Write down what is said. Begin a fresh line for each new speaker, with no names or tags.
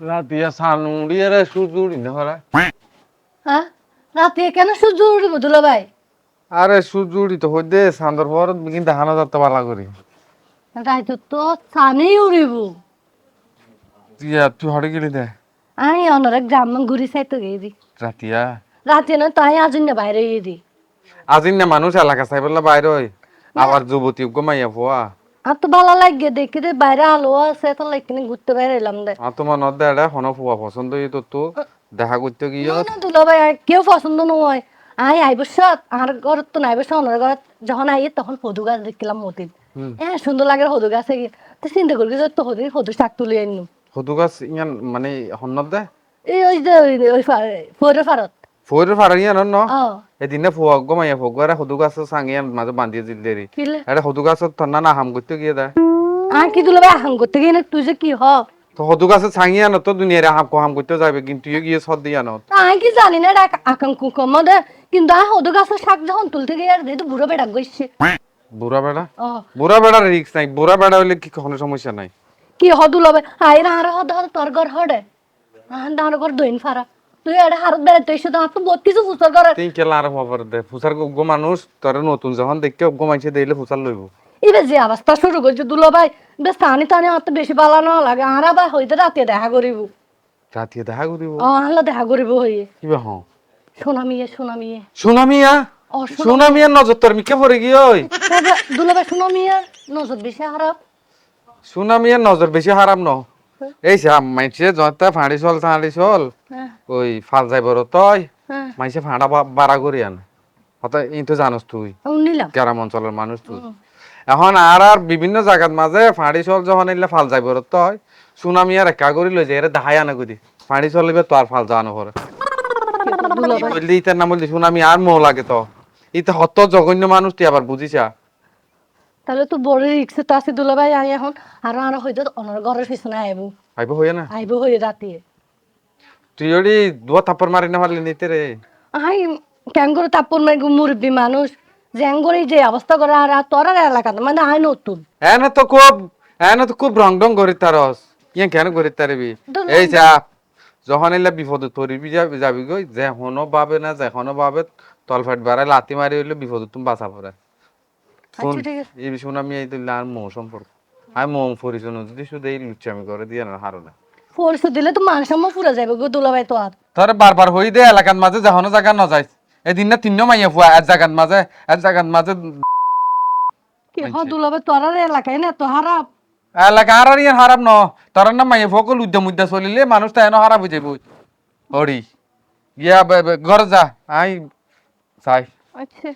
রাতিয়া সানুড়ি আরে সুজুড়ি না হরা।
হ্যাঁ? রাতে কেন সূর্য দুলা ভাই
আরে সুজুড়ি তো হইদে সান্দর পর কিন্তু হানা যাতে পালা করি।
রাইতো তো সানেই উড়িব।
তিয়া তুই হরে গেলি দে।
আই অনরে গ্রাম ঘুরি চাইতো গেদি
রাতিয়া।
রাতে না তাই আজ না বাইরে গেদি
আজিন না মানুষ এলাকা চাইবেলা বাইরে হয় আবার যুবতী ঘুমাইয়া পোয়া।
আর তো ভালো লাগে দেখি দে বাইরে আলো আছে তো লাইকিনে ঘুরতে বাইরে এলাম দে।
আর তোমার নদ দেড়া হন ফুয়া পছন্দ হই তো তো। দেখা করতে গিয়ে
না দুলা ভাই কেউ পছন্দ নয়। আই আইব সত আর ঘর তো নাইব অনর ঘর যখন আই তখন হদু গাছ দেখলাম মতিন হ্যাঁ সুন্দর লাগে হদু গাছে গিয়ে। তো চিন্তা করি যে তো হদু হদু শাক তুলে আনিম
হদু গাছ ইয়ান মানে হন্নত দে
এই ওই যে ওই- ফোরের ফারত।
ফোর ফাড়া ইয়ান ন এদিনে ফুয়া ঘুমাইয়া ফুয়া এরা হদু গাছ সাঙ্গিয়ান মাঝে বান্ধিয়ে দিল দেরি এটা হদু গাছ তন্না না হাম করতে গিয়ে দে
আর কি দুলা ভাই আহাং করতে গিয়ে না তুই যে কি হ
তো হদু গাছে ছাঙ্গিয়া ন তো দুনিয়ারে হাম হাম করতে যাবে কিন্তু তুই গিয়ে সদ দিয়া ন
আমি কি জানি না এটা আকাঙ্ক কমদে কিন্তু আ হদু গাছের শাক যখন তুলতে গিয়ে আর যেহেতু বুড়ো বেড়া গইছে
বুড়া বেড়া বুড়া বেড়ার রিক্স নাই বুড়া বেড়া হইলে কি কোনো সমস্যা নাই
কি হদু লবে আই রা আর হদ হদ তোর ঘর হডে আহান দার ঘর দইন ফারা তুই এটা হারত বেড়ে তুই শুধু তো বহুত কিছু ফুসর করে
তিন কেলা আর হবার দে। ফুসার গো মানুষ তোর নতুন যখন দেখতে গো মাইছে দিলে ফুসার লইব।
এবার যে অবস্থা শুরু করছে দুলো ভাই বেশ টানি টানি অত বেশি ভালো না লাগে। আর আবার হইতে রাতে দেখা করিব।
রাতিয়ে দেখা করিব?
ও আনলে দেখা করিব হইয়ে।
কিবা হ্যাঁ
সোনামিয়ে সোনামিয়ে
সুনামিয়া
ও
সুনামিয়া নজর তোর মিকে পড়ে গিয়ে ওই।
দুলো ভাই সোনামিয়ে নজর বেশি খারাপ।
সুনামিয়া নজর বেশি হারাম ন। এই সা মাইছে জয়তা ফাঁড়ি চল ফাঁড়ি চল।
হ্যাঁ।
ওই ফাল যাইবার তই
হ্যাঁ।
মাইছে ফাঁড়া বাড়া করি আন। হত এই তো জানোস তুই। গ্রাম অঞ্চলের মানুষ তুই। এখন আর আর বিভিন্ন জায়গার মাঝে ফাঁড়ি চল যখন এলে ফাল যাইবার তই সুনামি আর একা করি লই যায় এরা দেখাই আনে করি ফাঁড়ি চলিবে তো আর ফাল যাওয়ানো করে বললি ইতার নাম বললি সুনামি আর মো লাগে তো। ইতে হত জঘন্য মানুষ তুই আবার বুঝিছা।
তাহলে তো বড় রিক্সে তো আছে দুলো ভাই আই এখন। আরও আরও হয়তো অনার ঘরের পিছনে আইব।
আইব হইয়া না?
আইব হয়ে রাতে
তুই দুয়া মারি না পারলি নিতে রে।
আই কেন করে মাই মুরব্বী মানুষ। জ্যাং যে অবস্থা করে আর তোর আর এলাকাতে মানে আই নতুন
তো খুব তো খুব রং ডং করি তারস। ইয়ে কেন করি তারবি? এই যা যখন এলে বিপদ পড়বি যাবি যাবি গই পাবে না যে হনো পাবে তলফাট বাড়ায় লাতি মারি হইলে বিপদ তুমি বাঁচা পড়ে।
আচ্ছা।
এই শুন আমি এই দিলে আর মৌ সম্পর্ক। আমি মৌ যদি শুধু এই লুচ্চামি করে দিয়ে না হারো না।
পরিচয় দিলে তো মান সম্মান পুরা যাবে গো দুলাভাই তো আর।
তোর বারবার হই দে এলাকার মাঝে যখন জায়গা ন যাইস। এদিন না তিন মাইয়া ফুয়া এক জায়গার মাঝে এক জায়গার মাঝে
কি হ দুলা ভাই তোর আর এলাকায় না তো হারাপ
এলাকা আর আর হারাপ ন। তোর না মাইয়া ফকল উদ্যম উদ্যা চলিলে মানুষ তো এনে হারাপ হয়ে যাব হরি। গিয়া বে- যা আই চাই।
আচ্ছা।